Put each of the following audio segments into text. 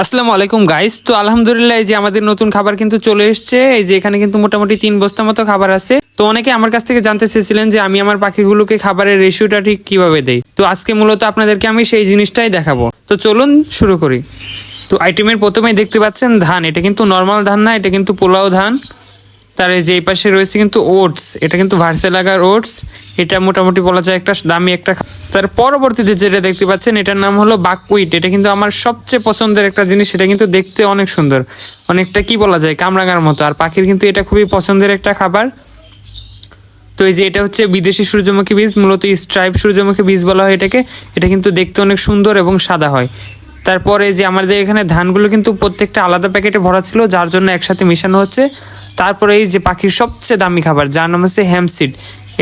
আসসালামু আলাইকুম গাইস তো আলহামদুলিল্লাহ, এই যে আমাদের নতুন খাবার কিন্তু চলে এসেছে। এই যে এখানে কিন্তু মোটামুটি তিন বস্তা মতো খাবার আছে। তো অনেকে আমার কাছ থেকে জানতে চেয়েছিলেন যে আমি আমার পাখিগুলোকে খাবারের রেশিওটা ঠিক কীভাবে দেই। তো আজকে মূলত আপনাদেরকে আমি সেই জিনিসটাই দেখাবো। তো চলুন শুরু করি। তো আইটেমের প্রথমেই দেখতে পাচ্ছেন ধান। এটা কিন্তু নর্মাল ধান না, এটা কিন্তু পোলাও ধান। তার এই যে এই পাশে রয়েছে কিন্তু ওটস, এটা কিন্তু ভার্সেলাগার ওটস, এটা মোটামুটি বলা যায় একটা দামি একটা তার পরবর্তীতে যেটা দেখতে পাচ্ছেন, এটার নাম হলো বাকুইট এটা কিন্তু আমার সবচেয়ে পছন্দের একটা জিনিস, এটা কিন্তু দেখতে অনেক সুন্দর, অনেকটা কি বলা যায়, কামরাঙার মতো, আর পাখির কিন্তু এটা খুবই পছন্দের একটা খাবার। তো এই যে এটা হচ্ছে বিদেশি সূর্যমুখী বীজ, মূলত স্ট্রাইপ সূর্যমুখী বীজ বলা হয় এটাকে, এটা কিন্তু দেখতে অনেক সুন্দর এবং সাদা হয়। তারপরে যে আমাদের এখানে ধানগুলো কিন্তু প্রত্যেকটা আলাদা প্যাকেটে ভরা ছিল, যার জন্য একসাথে মেশানো হচ্ছে। তারপরে এই যে পাখির সবচেয়ে দামি খাবার, যার নাম হচ্ছে হ্যামসিড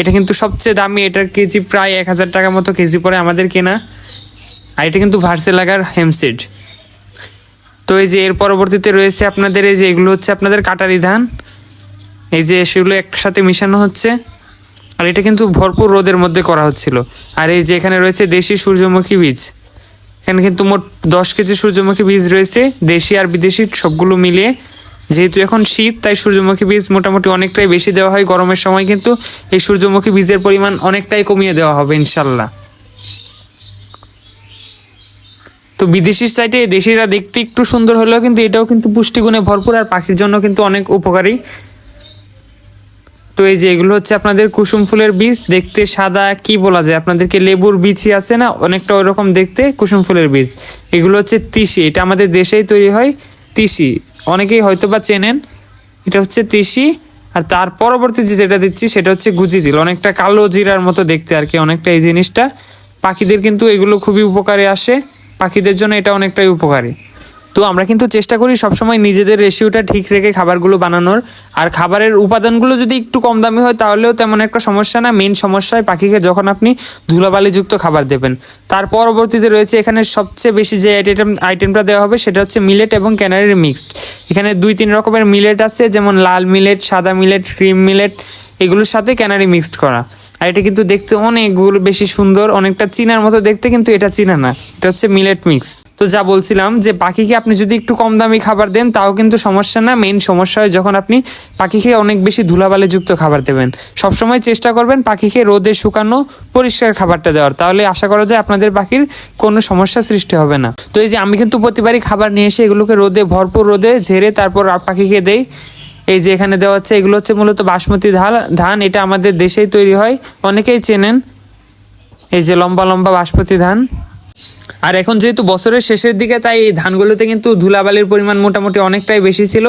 এটা কিন্তু সবচেয়ে দামি, এটার কেজি প্রায় এক হাজার টাকা মতো কেজি পরে আমাদের কেনা। আর এটা কিন্তু ভার্সে লাগার হ্যামসিড তো এই যে এর পরবর্তীতে রয়েছে আপনাদের এই যে, এগুলো হচ্ছে আপনাদের কাটারি ধান। এই যে সেগুলো একসাথে মিশানো হচ্ছে। আর এটা কিন্তু ভরপুর রোদের মধ্যে করা হচ্ছিল। আর এই যে এখানে রয়েছে দেশি সূর্যমুখী বীজ। এখানে কিন্তু মোট দশ কেজি সূর্যমুখী বীজ রয়েছে। দেশি আর বিদেশি সবগুলো মিলিয়ে। যেহেতু এখন শীত, তাই সূর্যমুখী বীজ মোটামুটি অনেকটাই বেশি দেওয়া হয়। গরমের সময় কিন্তু এই সূর্যমুখী বীজের পরিমাণ অনেকটাই কমিয়ে দেওয়া হবে, ইনশাল্লাহ। তো বিদেশির সাইডে দেশিরা দেখতে একটু সুন্দর হলেও কিন্তু এটাও কিন্তু পুষ্টিগুণে ভরপুর আর পাখির জন্য কিন্তু অনেক উপকারী। তো এই যে এগুলো হচ্ছে আপনাদের কুসুম ফুলের বীজ, দেখতে সাদা কি বলা যায়? আপনাদেরকে লেবুর বীজই আছে না? অনেকটা ওইরকম দেখতে কুসুম ফুলের বীজ। এগুলো হচ্ছে তিসি, এটা আমাদের দেশেই তৈরি হয় তিসি। অনেকেই হয়তো বা চেনেন, এটা হচ্ছে তিসি। আর তার পরবর্তী যে যেটা দিচ্ছি, সেটা হচ্ছে গুজি দিল অনেকটা কালো জিরার মতো দেখতে আর কি, অনেকটা এই জিনিসটা। পাখিদের কিন্তু এগুলো খুবই উপকারে আসে। পাখিদের জন্য এটা অনেকটাই উপকারী। তো আমরা কিন্তু চেষ্টা করি সবসময় নিজেদের রেশিওটা ঠিক রেখে খাবারগুলো বানানোর। আর খাবারের উপাদানগুলো যদি একটু কম দামি হয়, তাহলেও তেমন একটা সমস্যা না। মেন সমস্যা হয় পাখিকে যখন আপনি ধুলাবালিযুক্ত খাবার দেবেন। তার পরবর্তীতে রয়েছে এখানে সবচেয়ে বেশি যে আইটেম আইটেমটা দেওয়া হবে, সেটা হচ্ছে মিলেট এবং ক্যানারির মিক্সড এখানে দুই তিন রকমের মিলেট আছে, যেমন লাল মিলেট সাদা মিলেট ক্রিম মিলেট এগুলোর সাথে ক্যানারি মিক্সড করা। আর এটা কিন্তু দেখতে অনেকগুলো বেশি সুন্দর, অনেকটা চিনার মতো দেখতে, কিন্তু এটা চিনা না। এটা হচ্ছে মিলেট মিক্স তো যা বলছিলাম যে পাখিকে আপনি যদি একটু কম দামি খাবার দেন, তাও কিন্তু সমস্যা না। মেইন সমস্যা হয় যখন আপনি পাখিকে অনেক বেশি ধুলাবালি যুক্ত খাবার দেবেন। সবসময় চেষ্টা করবেন পাখিকে রোদে শুকানো পরিষ্কার খাবারটা দেওয়ার। তাহলে আশা করা যায় আপনাদের পাখির কোনো সমস্যা সৃষ্টি হবে না। তো এই যে আমি কিন্তু প্রতিবারই খাবার নিয়ে এসে এগুলোকে রোদে, ভরপুর রোদে ঝেড়ে তারপর পাখিকে দেই। এই যে এখানে দেওয়া হচ্ছে, এগুলো হচ্ছে মূলত বাসমতি ধান ধান, এটা আমাদের দেশেই তৈরি হয়, অনেকেই চেনেন। এই যে লম্বা লম্বা বাসমতি ধান। আর এখন যেহেতু বছরের শেষের দিকে, তাই এই ধানগুলোতে কিন্তু ধুলাবালির পরিমাণ মোটামুটি অনেকটাই বেশি ছিল।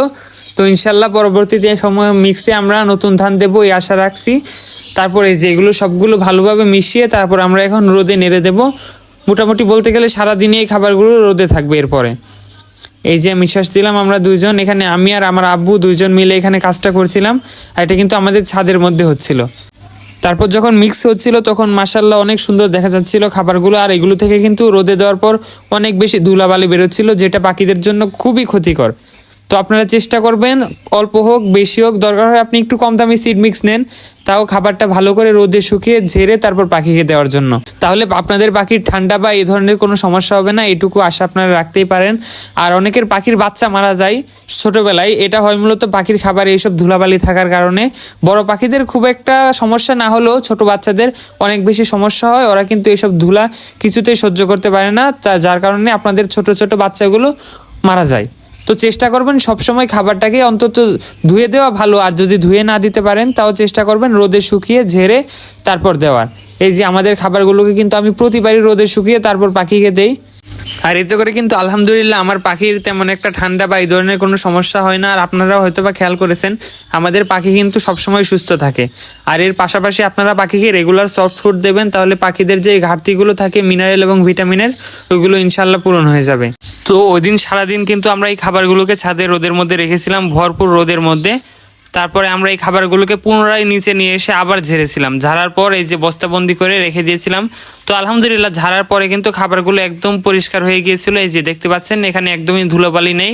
তো ইনশাল্লাহ পরবর্তীতে সময় মিক্সে আমরা নতুন ধান দেবো, এই আশা রাখছি। তারপর এই যে এগুলো সবগুলো ভালোভাবে মিশিয়ে তারপর আমরা এখন রোদে নেড়ে দেবো। মোটামুটি বলতে গেলে সারাদিনে এই খাবারগুলো রোদে থাকবে এরপরে। এই যে আমি শ্বাস দিলাম, আমরা দুইজন এখানে, আমি আর আমার আব্বু দুইজন মিলে এখানে কাজটা করছিলাম, আর এটা কিন্তু আমাদের ছাদের মধ্যে হচ্ছিল। তারপর যখন মিক্স হচ্ছিল, তখন মাসাল্লাহ অনেক সুন্দর দেখা যাচ্ছিল খাবারগুলো, আর এগুলো থেকে কিন্তু রোদে দেওয়ার পর অনেক বেশি ধুলাবালি বেরোচ্ছিল, যেটা পাখিদের জন্য খুবই ক্ষতিকর। তো আপনারা চেষ্টা করবেন, অল্প হোক, বেশি হোক, দরকার হয় আপনি একটু কম দামি সিড মিক্স নেন, তাও খাবারটা ভালো করে রোদে শুকিয়ে ঝেড়ে তারপর পাখিকে দেওয়ার জন্য। তাহলে আপনাদের পাখির ঠান্ডা বা এই ধরনের কোনো সমস্যা হবে না, এটুকু আশা আপনারা রাখতেই পারেন। আর অনেকের পাখির বাচ্চা মারা যায় ছোটবেলায়, এটা হয় মূলত পাখির খাবারে এইসব ধুলাবালি থাকার কারণে। বড় পাখিদের খুব একটা সমস্যা না হলেও ছোট বাচ্চাদের অনেক বেশি সমস্যা হয়, ওরা কিন্তু এইসব ধুলা কিছুতেই সহ্য করতে পারে না, তা যার কারণে আপনাদের ছোট ছোট বাচ্চাগুলো মারা যায়। তো চেষ্টা করবেন সবসময় খাবারটাকে অন্তত ধুয়ে দেওয়া ভালো। আর যদি ধুয়ে না দিতে পারেন, তাও চেষ্টা করবেন রোদে শুকিয়ে ঝেড়ে তারপর দেওয়ার। এই যে আমাদের খাবারগুলোকে কিন্তু আমি প্রতিবারই রোদে শুকিয়ে তারপর পাখিকে দেই। আর এতে করে কিন্তু আলহামদুলিল্লাহ আমার পাখির তেমন একটা ঠান্ডা বা এই ধরনের কোনো সমস্যা হয় না। আর আপনারাও হয়তো বা খেয়াল করেছেন, আমাদের পাখি কিন্তু সবসময় সুস্থ থাকে। আর এর পাশাপাশি আপনারা পাখিকে রেগুলার সফট ফুড দেবেন, তাহলে পাখিদের যে ঘাটতিগুলো থাকে মিনারেল এবং ভিটামিনের ওইগুলো ইনশাল্লাহ পূরণ হয়ে যাবে। তো ওই দিন সারাদিন কিন্তু আমরা এই খাবারগুলোকে ছাদে রোদের মধ্যে রেখেছিলাম, ভরপুর রোদের মধ্যে। তারপরে আমরা এই খাবারগুলোকে পুনরায় নিচে নিয়ে এসে আবার ঝেড়েছিলাম। ঝাড়ার পর এই যে বস্তাবন্দি করে রেখে দিয়েছিলাম। তো আলহামদুলিল্লাহ ঝাড়ার পরে কিন্তু খাবারগুলো একদম পরিষ্কার হয়ে গিয়েছিল। এই যে দেখতে পাচ্ছেন, এখানে একদমই ধুলোবালি নেই।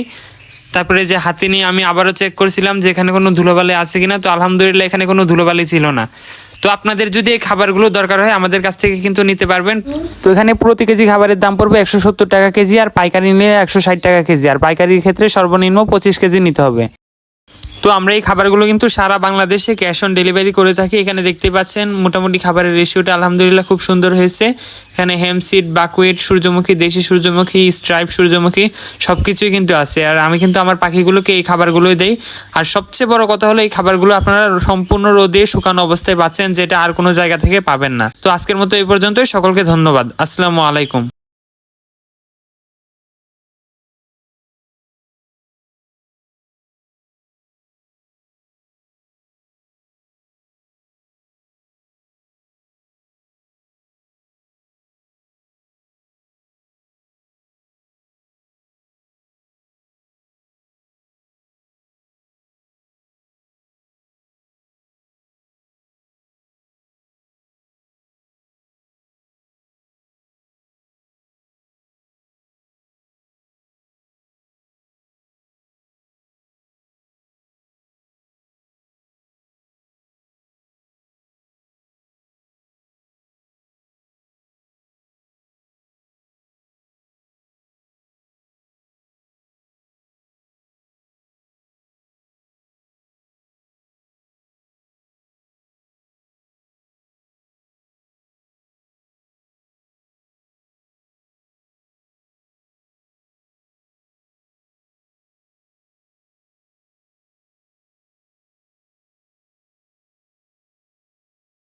তারপরে যে হাতি নিয়ে আমি আবারও চেক করছিলাম যে এখানে কোনো ধুলোবালি আছে কিনা। তো আলহামদুলিল্লাহ এখানে কোনো ধুলোবালি ছিল না। তো আপনাদের যদি এই খাবারগুলো দরকার হয়, আমাদের কাছ থেকে কিন্তু নিতে পারবেন। তো এখানে প্রতি কেজি খাবারের দাম পড়বে একশো সত্তর টাকা কেজি আর পাইকারি নিলে একশো ষাট টাকা কেজি। আর পাইকারির ক্ষেত্রে সর্বনিম্ন পঁচিশ কেজি নিতে হবে। তো আমরা এই খাবারগুলো কিন্তু সারা বাংলাদেশে ক্যাশ অন ডেলিভারি করে থাকি। এখানে দেখতে পাচ্ছেন মোটামুটি খাবারের রেশিওটা আলহামদুলিল্লাহ খুব সুন্দর হয়েছে। এখানে হেমসিড বাকুয়েট সূর্যমুখী, দেশি সূর্যমুখী স্ট্রাইপ সূর্যমুখী সব কিছুই কিন্তু আছে। আর আমি কিন্তু আমার পাখিগুলোকে এই খাবারগুলোই দেই। আর সবচেয়ে বড় কথা হলো, এই খাবারগুলো আপনারা সম্পূর্ণ রোদে শুকানো অবস্থায় পাচ্ছেন, যেটা আর কোনো জায়গা থেকে পাবেন না। তো আজকের মতো এই পর্যন্তই। সকলকে ধন্যবাদ। আসসালামু আলাইকুম।